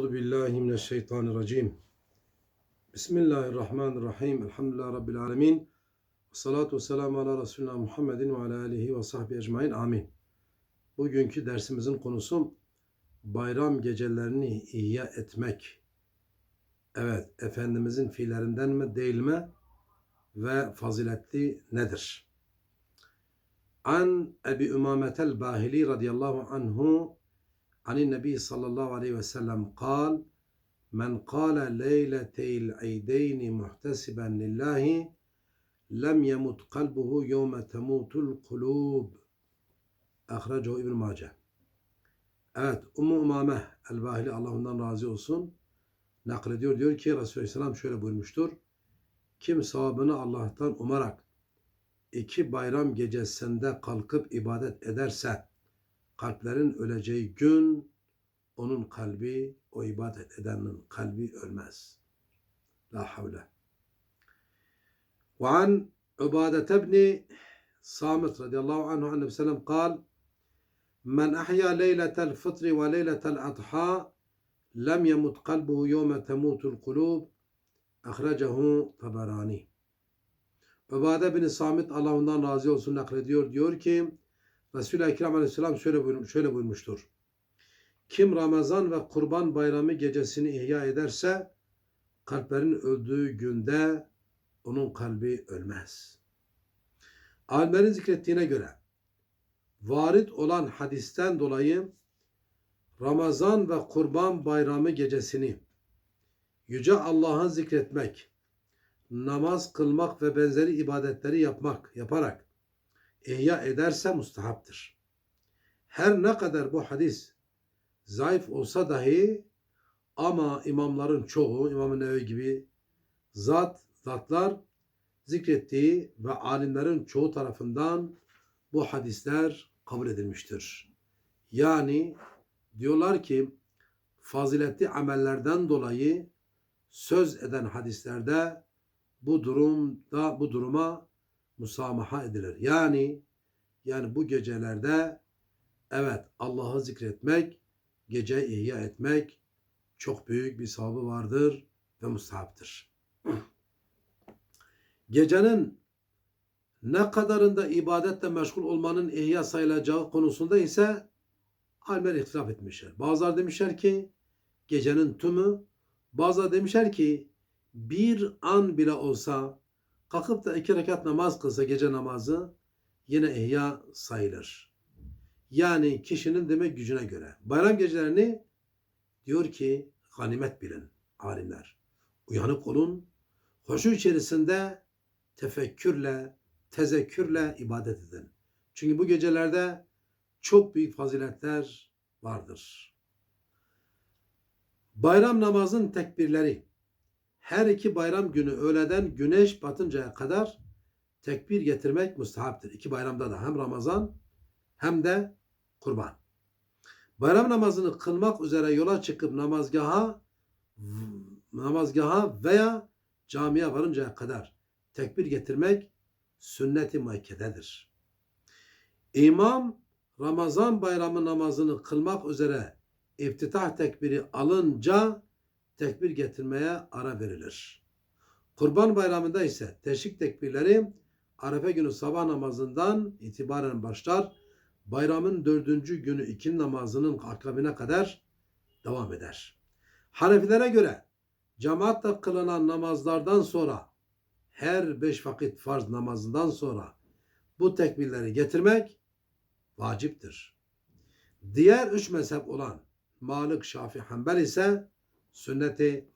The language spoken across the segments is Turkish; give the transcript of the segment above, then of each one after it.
Euzu billahi mineşşeytanirracim. Bismillahirrahmanirrahim. Elhamdülillahi rabbil alamin. Salatu vesselamu ala Resulina Muhammedin ve ala alihi ve sahbihi ecmaîn. Amin. Bugünkü dersimizin konusu bayram gecelerini ihya etmek. Evet, Efendimizin fiillerinden mi değil mi ve faziletli nedir? An Ebi Ümametel Bahili radıyallahu anhu Anin Nebi sallallahu aleyhi ve sellem kal Men kâle leyleteyl eydeyni muhtesiben lillahi lem yemut kalbuhu yevme temutul kulub. Ahracahu İbn Mace. Evet, Ummu Umame el-Bahili Allah ondan razı olsun naklediyor. Diyor ki Resulü Aleyhisselam şöyle buyurmuştur. Kim sahabını Allah'tan umarak iki bayram gecesinde kalkıp ibadet ederse kalplerin öleceği gün onun kalbi, o ibadet edenin kalbi ölmez. La havle. Ve an Ubadete bni Samit radıyallahu anhu annebi sellem kal Men ahya leyletel fıtri ve leyletel adha lem yemut kalbuhu yevme temutul kulub ahrecehu taberani. Ubade bin Samit Allah ondan razı olsun naklediyor. Diyor ki Resul-i Ekrem Aleyhisselam şöyle, buyurmuş, şöyle buyurmuştur. Kim Ramazan ve Kurban Bayramı gecesini ihya ederse kalplerin öldüğü günde onun kalbi ölmez. Alimlerin zikrettiğine göre varit olan hadisten dolayı Ramazan ve Kurban Bayramı gecesini Yüce Allah'ı zikretmek, namaz kılmak ve benzeri ibadetleri yapmak, yaparak ihya ederse mustahaptır. Her ne kadar bu hadis zayıf olsa dahi ama imamların çoğu, İmam-ı Nevevi gibi zat, zatlar zikrettiği ve alimlerin çoğu tarafından bu hadisler kabul edilmiştir. Yani diyorlar ki faziletli amellerden dolayı söz eden hadislerde bu durumda bu duruma musamaha edilir. Yani yani bu gecelerde evet Allah'ı zikretmek, gece ihya etmek çok büyük bir sevabı vardır ve mustahaptır. Gecenin ne kadarında ibadetle meşgul olmanın ihya sayılacağı konusunda ise alimler ihtilaf etmişler. Bazılar demişler ki gecenin tümü, bazılar demişler ki bir an bile olsa kalkıp da iki rekat namaz kılsa gece namazı yine ihya sayılır. Yani kişinin demek gücüne göre. Bayram gecelerini diyor ki ganimet bilin alimler. Uyanık olun. Hoşu içerisinde tefekkürle, tezekkürle ibadet edin. Çünkü bu gecelerde çok büyük faziletler vardır. Bayram namazın tekbirleri her iki bayram günü öğleden güneş batıncaya kadar tekbir getirmek müstahaptır. İki bayramda da hem Ramazan hem de kurban. Bayram namazını kılmak üzere yola çıkıp namazgaha namazgaha veya camiye varıncaya kadar tekbir getirmek sünnet-i muekkededir. İmam Ramazan bayramı namazını kılmak üzere iftitah tekbiri alınca tekbir getirmeye ara verilir. Kurban bayramında ise teşrik tekbirleri Arefe günü sabah namazından itibaren başlar. Bayramın dördüncü günü ikin namazının akabine kadar devam eder. Hanefilere göre cemaatle kılınan namazlardan sonra her beş vakit farz namazından sonra bu tekbirleri getirmek vaciptir. Diğer üç mezhep olan Malik, Şafi, Hanbel ise sünneti.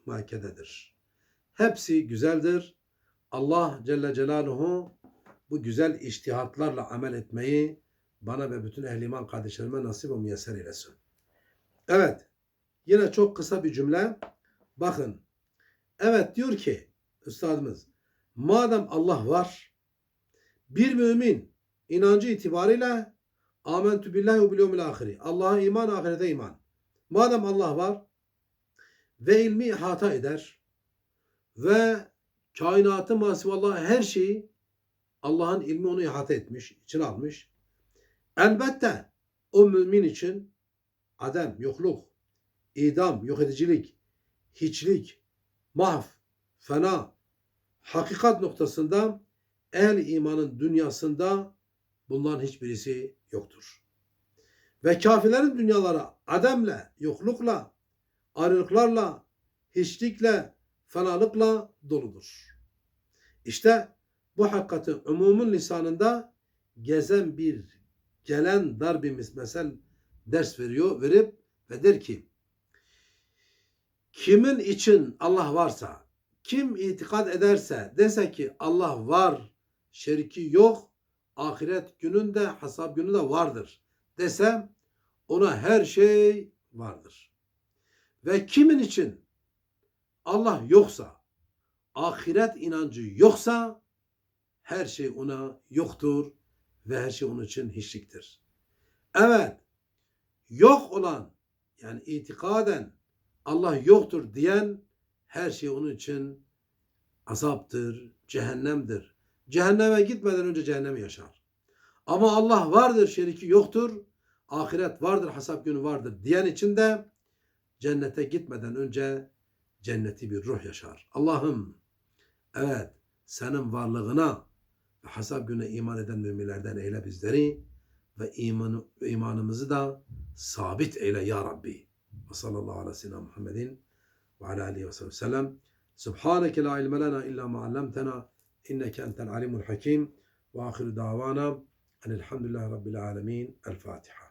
Hepsi güzeldir. Allah Celle Celaluhu bu güzel iştihatlarla amel etmeyi bana ve bütün ehli iman kardeşlerime nasip ve müyesser eylesin. Evet. Yine çok kısa bir cümle. Bakın. Evet diyor ki üstadımız madem Allah var bir mümin inancı itibariyle amentü billahi ve bil ahiri. Allah'a iman, ahirete iman. Madem Allah var ve ilmi ihata eder ve kainatı masivallah her şeyi Allah'ın ilmi onu ihata etmiş, içine almış. Elbette o mümin için adem, yokluk, idam, yok edicilik, hiçlik, mahv, fena, hakikat noktasında ehl imanın dünyasında bunların hiçbirisi yoktur. Ve kafirlerin dünyalara ademle, yoklukla, ayrılıklarla, hiçlikle, fenalıkla doludur. İşte bu hakikati umumun lisanında gezen bir gelen dar bir mis- mesel ders veriyor, verip ve der ki kimin için Allah varsa, kim itikad ederse dese ki Allah var, şeriki yok, ahiret gününde, hesap günü de vardır desem ona her şey vardır. Ve kimin için Allah yoksa, ahiret inancı yoksa her şey ona yoktur ve her şey onun için hiçliktir. Evet, yok olan yani itikaden Allah yoktur diyen her şey onun için azaptır, cehennemdir. Cehenneme gitmeden önce cehennemi yaşar. Ama Allah vardır, şeriki yoktur. Ahiret vardır, hesap günü vardır diyen için de cennete gitmeden önce cenneti bir ruh yaşar. Allah'ım evet senin varlığına ve hesap gününe iman eden müminlerden eyle bizleri ve imanı, imanımızı da sabit eyle ya Rabbi. Ve sallallahu aleyhi ve sellem Muhammedin ve ala aleyhi ve sellem. Subhaneke la ilme lena illa ma allamtena inneke entel alimul hakim ve ahiru davana enelhamdülillahi rabbil alemin. El Fatiha.